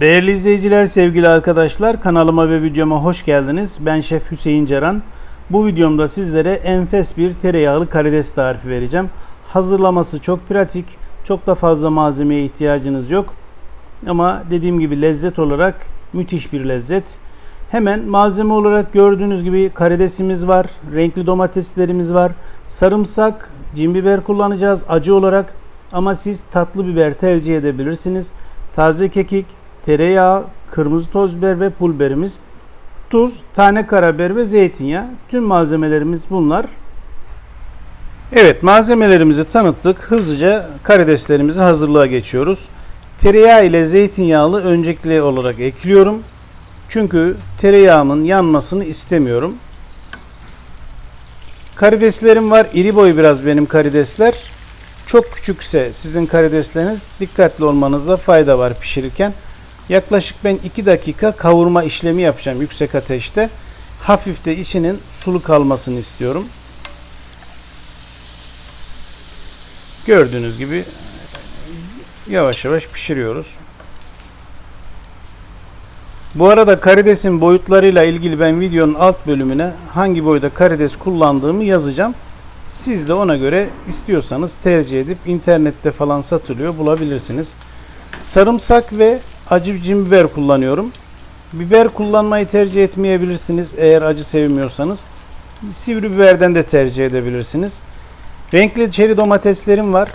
Değerli izleyiciler, sevgili arkadaşlar, kanalıma ve videoma hoş geldiniz. Ben Şef Hüseyin Caran. Bu videomda sizlere enfes bir tereyağlı karides tarifi vereceğim. Hazırlaması çok pratik, çok da fazla malzemeye ihtiyacınız yok. Ama dediğim gibi lezzet olarak müthiş bir lezzet. Hemen malzeme olarak gördüğünüz gibi karidesimiz var, renkli domateslerimiz var, sarımsak, cin biber kullanacağız acı olarak ama siz tatlı biber tercih edebilirsiniz. Taze kekik, tereyağı, kırmızı toz biber ve pul biberimiz, tuz, tane karabiber ve zeytinyağı. Tüm malzemelerimiz bunlar. Evet malzemelerimizi tanıttık. Hızlıca karideslerimizi hazırlığa geçiyoruz. Tereyağı ile zeytinyağlı öncelikli olarak ekliyorum. Çünkü tereyağının yanmasını istemiyorum. Karideslerim var. İri boy biraz benim karidesler. Çok küçükse sizin karidesleriniz dikkatli olmanızda fayda var pişirirken. Yaklaşık ben 2 dakika kavurma işlemi yapacağım yüksek ateşte. Hafif de içinin sulu kalmasını istiyorum. Gördüğünüz gibi yavaş yavaş pişiriyoruz. Bu arada karidesin boyutlarıyla ilgili ben videonun alt bölümüne hangi boyda karides kullandığımı yazacağım. Siz de ona göre istiyorsanız tercih edip internette falan satılıyor bulabilirsiniz. Sarımsak ve acı cin biber kullanıyorum. Biber kullanmayı tercih etmeyebilirsiniz eğer acı sevmiyorsanız. Sivri biberden de tercih edebilirsiniz. Renkli çeri domateslerim var.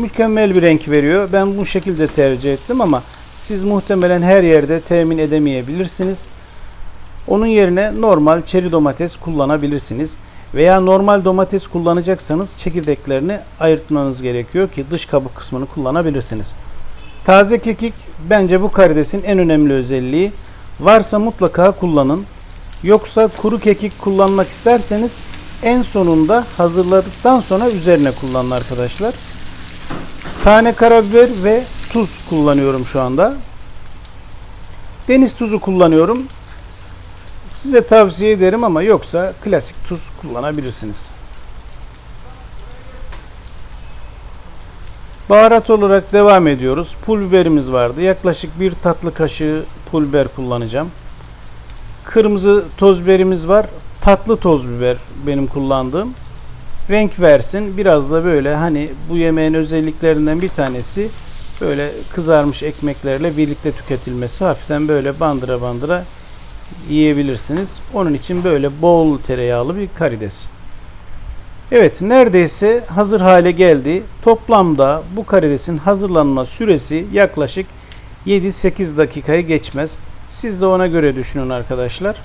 Mükemmel bir renk veriyor. Ben bu şekilde tercih ettim ama siz muhtemelen her yerde temin edemeyebilirsiniz. Onun yerine normal çeri domates kullanabilirsiniz. Veya normal domates kullanacaksanız çekirdeklerini ayırtmanız gerekiyor ki dış kabuk kısmını kullanabilirsiniz. Taze kekik bence bu karidesin en önemli özelliği. Varsa mutlaka kullanın. Yoksa kuru kekik kullanmak isterseniz en sonunda hazırladıktan sonra üzerine kullanın arkadaşlar. Tane karabiber ve tuz kullanıyorum şu anda. Deniz tuzu kullanıyorum. Size tavsiye ederim ama yoksa klasik tuz kullanabilirsiniz. Baharat olarak devam ediyoruz. Pul biberimiz vardı. Yaklaşık bir tatlı kaşığı pul biber kullanacağım. Kırmızı toz biberimiz var. Tatlı toz biber benim kullandığım. Renk versin. Biraz da böyle hani bu yemeğin özelliklerinden bir tanesi böyle kızarmış ekmeklerle birlikte tüketilmesi. Hafiften böyle bandıra bandıra yiyebilirsiniz. Onun için böyle bol tereyağlı bir karides. Evet neredeyse hazır hale geldi. Toplamda bu karidesin hazırlanma süresi yaklaşık 7-8 dakikayı geçmez. Siz de ona göre düşünün arkadaşlar.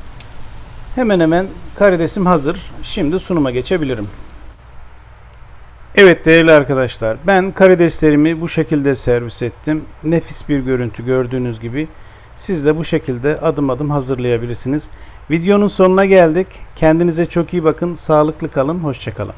Hemen hemen karidesim hazır. Şimdi sunuma geçebilirim. Evet değerli arkadaşlar ben karideslerimi bu şekilde servis ettim. Nefis bir görüntü gördüğünüz gibi. Siz de bu şekilde adım adım hazırlayabilirsiniz. Videonun sonuna geldik. Kendinize çok iyi bakın. Sağlıklı kalın. Hoşçakalın.